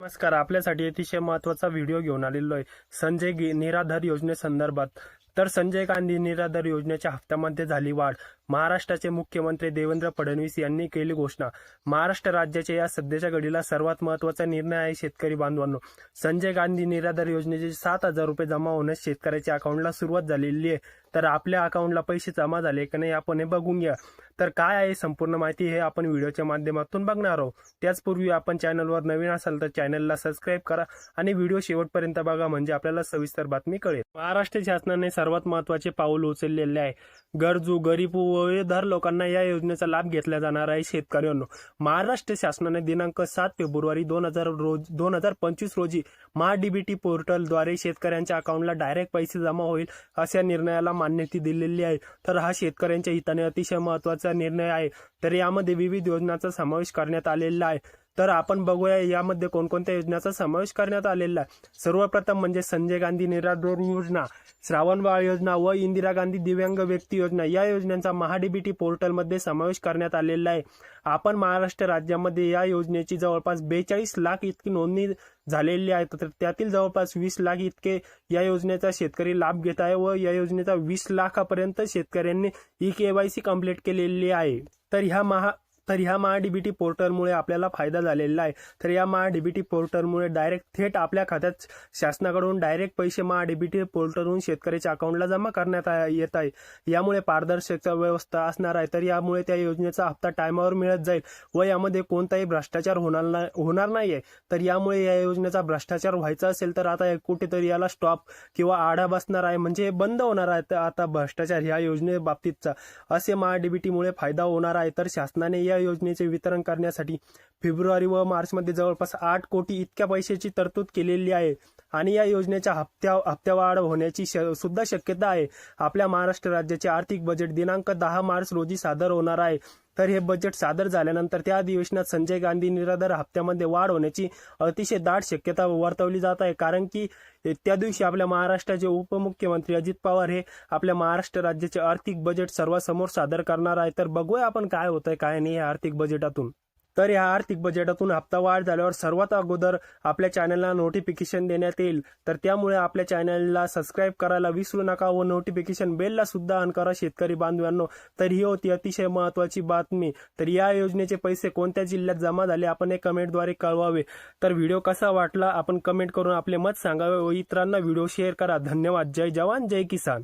नमस्कार आपल्यासाठी अतिशय महत्त्वाचा व्हिडिओ घेऊन आलेलो आहे. संजय निराधार योजनेसंदर्भात. तर संजय गांधी निराधार योजनेच्या हप्त्यामध्ये झाली वाढ. महाराष्ट्राचे मुख्यमंत्री देवेंद्र फडणवीस यांनी केली घोषणा. महाराष्ट्र राज्याच्या या सध्याच्या घडीला सर्वात महत्त्वाचा निर्णय आहे शेतकरी बांधवांनो. संजय गांधी निराधार योजनेचे सात हजार रुपये जमा होण्यास शेतकऱ्याच्या अकाउंटला सुरुवात झालेली आहे. तर आपल्या अकाउंटला पैसे जमा झाले की नाही आपण हे बघून घ्या. तर काय आहे संपूर्ण माहिती हे आपण व्हिडिओच्या माध्यमातून बघणार आहोत. त्याचपूर्वी आपण चॅनलवर नवीन असाल तर चॅनलला सबस्क्राईब करा आणि व्हिडिओ शेवटपर्यंत बघा म्हणजे आपल्याला सविस्तर बातमी कळेल. महाराष्ट्र शासनाने सर्वात महत्त्वाचे पाऊल उचललेले आहे. गरजू गरीब व वयोधार लोकांना या योजनेचा लाभ घेतला जाणार आहे. शेतकऱ्यांनो महाराष्ट्र शासनाने दिनांक सात फेब्रुवारी दोन हजार रोज दोन हजार पंचवीस रोजी महाडीबीटी पोर्टलद्वारे शेतकऱ्यांच्या अकाउंटला डायरेक्ट पैसे जमा होईल अशा निर्णयाला मान्यता दिलेली आहे. तर हा शेतकऱ्यांच्या हिताने अतिशय महत्त्वाचा निर्णय आहे. तर यामध्ये विविध योजनांचा समावेश करण्यात आलेला आहे. तर आपण बघूया यामध्ये कोणकोणत्या योजनांचा समावेश करण्यात आलेला आहे. सर्वप्रथम म्हणजे संजय गांधी निराधार योजना श्रावण बाळ योजना व इंदिरा गांधी दिव्यांग व्यक्ती योजना या योजनांचा महाडीबीटी पोर्टलमध्ये समावेश करण्यात आलेला आहे. आपण महाराष्ट्र राज्यामध्ये या योजनेची जवळपास बेचाळीस लाख इतकी नोंदणी झालेली आहे. तर त्यातील जवळपास वीस लाख इतके या योजनेचा शेतकरी लाभ घेत आहे व या योजनेचा वीस लाखापर्यंत शेतकऱ्यांनी ई केवायसी कंप्लीट केलेली आहे. तर ह्या महा तर ह्या महाडीबीटी पोर्टलमुळे आपल्याला फायदा झालेला आहे. तर या महाडीबीटी पोर्टलमुळे डायरेक्ट थेट आपल्या खात्यात शासनाकडून डायरेक्ट पैसे महाडीबीटी पोर्टलवरून शेतकऱ्याच्या अकाउंटला जमा करण्यात आ- येत आहे. यामुळे पारदर्शकता व्यवस्था असणार आहे. तर यामुळे त्या योजनेचा हप्ता टायमावर मिळत जाईल व यामध्ये कोणताही भ्रष्टाचार होणार नाही होणार नाहीये. तर यामुळे या योजनेचा भ्रष्टाचार व्हायचा असेल तर आता कुठेतरी याला स्टॉप किंवा आढा बसणार आहे. म्हणजे बंद होणार आहे तर आता भ्रष्टाचार ह्या योजनेबाबतीतचा. असे महाडीबीटीमुळे फायदा होणार आहे. तर शासनाने या योजनेचे वितरण करण्यासाठी फेब्रुवारी व मार्चमध्ये जवळपास आठ कोटी इतक्या पैशाची तरतूद केलेली आहे. आणि या योजनेच्या हप्त्या हप्त्यावाढ होण्याची श- सुद्धा शक्यता आहे. आपल्या महाराष्ट्र राज्याचे आर्थिक बजेट दिनांक दहा मार्च रोजी सादर होणार आहे. तर हे बजेट सादर झाल्यानंतर त्या अधिवेशनात संजय गांधी निराधार हप्त्यामध्ये वाढ होण्याची अतिशय दाट शक्यता वर्तवली जात आहे. कारण की त्या दिवशी आपल्या महाराष्ट्राचे उपमुख्यमंत्री अजित पवार हे आपल्या महाराष्ट्र राज्याचे आर्थिक बजेट सर्वांसमोर सादर करणार आहे. तर बघूया आपण काय होतंय काय नाही आर्थिक बजेटातून. तर या आर्थिक बजेटातून हप्ता वाढ झाल्यावर सर्वात अगोदर आपल्या चॅनलला नोटिफिकेशन देण्यात येईल. तर त्यामुळे आपल्या चॅनलला सबस्क्राईब करायला विसरू नका व नोटिफिकेशन बेलला सुद्धा ऑन करा शेतकरी बांधवांनो. तर ही होती अतिशय महत्वाची बातमी. तर या योजनेचे पैसे कोणत्या जिल्ह्यात जमा झाले आपण हे कमेंटद्वारे कळवावे. तर व्हिडिओ कसा वाटला आपण कमेंट करून आपले मत सांगावे व इतरांना व्हिडिओ शेअर करा. धन्यवाद. जय जवान जय किसान.